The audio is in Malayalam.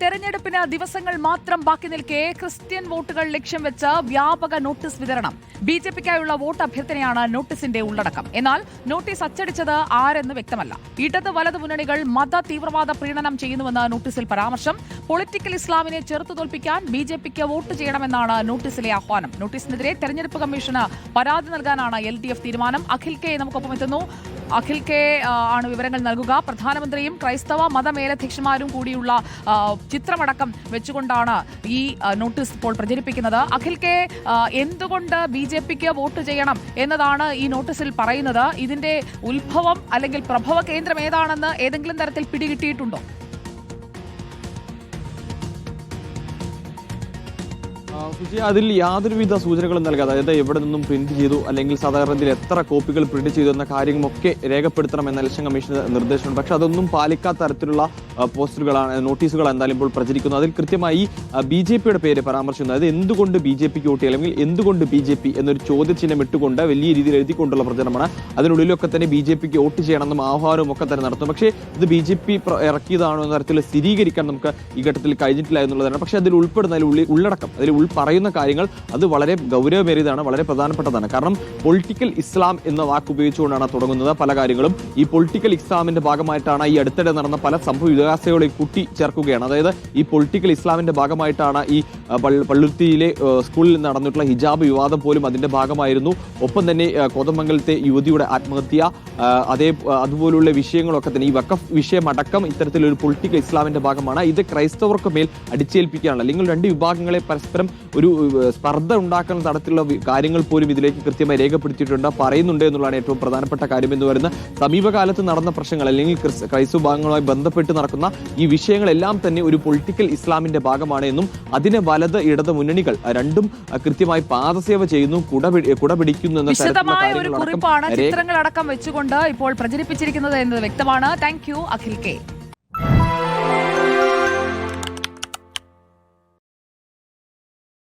തെരഞ്ഞെടുപ്പിന് ദിവസങ്ങൾ മാത്രം ബാക്കി നിൽക്കെ ക്രിസ്ത്യൻ വോട്ടുകൾ ലക്ഷ്യം വെച്ച് വ്യാപക നോട്ടീസ് വിതരണം. ബി ജെ പിക്കായുള്ള വോട്ട് അഭ്യർത്ഥനയാണ് നോട്ടീസിന്റെ ഉള്ളടക്കം. എന്നാൽ നോട്ടീസ് അച്ചടിച്ചത് ആരെന്ന് വ്യക്തമല്ല. ഇടത് വലത് മുന്നണികൾ മത തീവ്രവാദ പ്രീണനം ചെയ്യുന്നുവെന്ന് നോട്ടീസിൽ പരാമർശം. പൊളിറ്റിക്കൽ ഇസ്ലാമിനെ ചെറുത്തു തോൽപ്പിക്കാൻ ബി ജെ പിക്ക് വോട്ട് ചെയ്യണമെന്നാണ് നോട്ടീസിലെ ആഹ്വാനം. നോട്ടീസിനെതിരെ തെരഞ്ഞെടുപ്പ് കമ്മീഷന് പരാതി നൽകാനാണ് എൽ ഡി എഫ് തീരുമാനം. അഖിൽ കെ നമുക്കൊപ്പം എത്തുന്നു അഖിൽ കെ ആണ് വിവരങ്ങൾ നൽകുക. പ്രധാനമന്ത്രിയും ക്രൈസ്തവ മതമേലധ്യക്ഷന്മാരും കൂടിയുള്ള ചിത്രമടക്കം വെച്ചുകൊണ്ടാണ് ഈ നോട്ടീസ് ഇപ്പോൾ പ്രചരിപ്പിക്കുന്നത്. അഖിൽ കെ എന്തുകൊണ്ട് ബി ജെ പിക്ക് വോട്ട് ചെയ്യണം എന്നതാണ് ഈ നോട്ടീസിൽ പറയുന്നത്. ഇതിന്റെ ഉത്ഭവം അല്ലെങ്കിൽ പ്രഭവ കേന്ദ്രം ഏതാണെന്ന് ഏതെങ്കിലും തരത്തിൽ പിടികിട്ടിയിട്ടുണ്ടോ? അതിൽ യാതൊരുവിധ സൂചനകളും നൽകാതെ അതായത് എവിടെ നിന്നും പ്രിന്റ് ചെയ്തു അല്ലെങ്കിൽ സാധാരണത്തിൽ എത്ര കോപ്പികൾ പ്രിന്റ് ചെയ്തു എന്ന കാര്യങ്ങളൊക്കെ രേഖപ്പെടുത്തണം എന്ന ഇലക്ഷൻ കമ്മീഷൻ നിർദ്ദേശമുണ്ട്. പക്ഷെ അതൊന്നും പാലിക്കാത്ത തരത്തിലുള്ള പോസ്റ്ററുകളാണ് നോട്ടീസുകൾ എന്തായാലും ഇപ്പോൾ പ്രചരിക്കുന്നത്. അതിൽ കൃത്യമായി ബി ജെ പിയുടെ പേര് പരാമർശിക്കുന്നു അതായത് എന്തുകൊണ്ട് ബി ജെ പിക്ക് വോട്ട് അല്ലെങ്കിൽ എന്തുകൊണ്ട് ബി ജെ പി എന്നൊരു ചോദ്യചിഹ്നം ഇട്ടുകൊണ്ട് വലിയ രീതിയിൽ എഴുതിക്കൊണ്ടുള്ള പ്രചരണമാണ്. അതിനുള്ളിലൊക്കെ തന്നെ ബി ജെ പിക്ക് വോട്ട് ചെയ്യണമെന്നും ആഹ്വാനവും ഒക്കെ തന്നെ നടത്തും. പക്ഷേ ഇത് ബി ജെ പി ഇറക്കിയതാണോ എന്ന തരത്തിൽ സ്ഥിരീകരിക്കാൻ നമുക്ക് ഈ ഘട്ടത്തിൽ കഴിഞ്ഞിട്ടില്ല എന്നുള്ളതാണ്. പക്ഷേ അതിൽ ഉൾപ്പെടുന്ന അതിൽ ഉള്ളി ഉള്ളടക്കം അതിൽ പറയുന്ന കാര്യങ്ങൾ അത് വളരെ ഗൗരവമേറിയതാണ് വളരെ പ്രധാനപ്പെട്ടതാണ്. കാരണം പൊളിറ്റിക്കൽ ഇസ്ലാം എന്ന വാക്ക് ഉപയോഗിച്ചുകൊണ്ടാണ് തുടങ്ങുന്നത് പല കാര്യങ്ങളും. ഈ പൊളിറ്റിക്കൽ ഇസ്ലാമിന്റെ ഭാഗമായിട്ടാണ് ഈ അടുത്തിടെ നടന്ന പല സംഭവ വികാസങ്ങളെ കൂട്ടി ചേർക്കുകയാണ്. അതായത് ഈ പൊളിറ്റിക്കൽ ഇസ്ലാമിന്റെ ഭാഗമായിട്ടാണ് ഈ പള്ളുത്തിയിലെ സ്കൂളിൽ നടന്നിട്ടുള്ള ഹിജാബ് വിവാദം പോലും അതിന്റെ ഭാഗമായിരുന്നു. ഒപ്പം തന്നെ കോതമംഗലത്തെ യുവതിയുടെ ആത്മഹത്യ അതേ അതുപോലുള്ള വിഷയങ്ങളൊക്കെ തന്നെ ഈ വക്കഫ് വിഷയമടക്കം ഇത്തരത്തിലൊരു പൊളിറ്റിക്കൽ ഇസ്ലാമിന്റെ ഭാഗമാണ്. ഇത് ക്രൈസ്തവർക്ക് മേൽ അടിച്ചേൽപ്പിക്കുകയാണ് അല്ലെങ്കിൽ രണ്ട് വിഭാഗങ്ങളെ പരസ്പരം ഒരു സ്പർദ്ധ ഉണ്ടാക്കുന്ന തരത്തിലുള്ള കാര്യങ്ങൾ പോലും ഇതിലേക്ക് കൃത്യമായി രേഖപ്പെടുത്തിയിട്ടുണ്ട്. പറയുന്നുണ്ട് എന്നുള്ളതാണ് ഏറ്റവും പ്രധാനപ്പെട്ട കാര്യം എന്ന് പറയുന്നത്. സമീപകാലത്ത് നടന്ന പ്രശ്നങ്ങൾ അല്ലെങ്കിൽ ക്രിസ്- ക്രൈസ്തവ ഭാഗങ്ങളുമായി ബന്ധപ്പെട്ട് നടക്കുന്ന ഈ വിഷയങ്ങളെല്ലാം തന്നെ ഒരു പൊളിറ്റിക്കൽ ഇസ്ലാമിന്റെ ഭാഗമാണ് എന്നും അതിനെ വലത് ഇടത് മുന്നണികൾ രണ്ടും കൃത്യമായി പാദസേവ ചെയ്യുന്നു കുടപിടിക്കുന്നു എന്ന തരത്തിലുള്ള കാര്യങ്ങളടക്കം ചിത്രങ്ങളടക്കം വെച്ചുകൊണ്ട് ഇപ്പോൾ പ്രചരിപ്പിച്ചിരിക്കുന്നത് എന്നത് വ്യക്തമാണ്. Thank you Akhil K.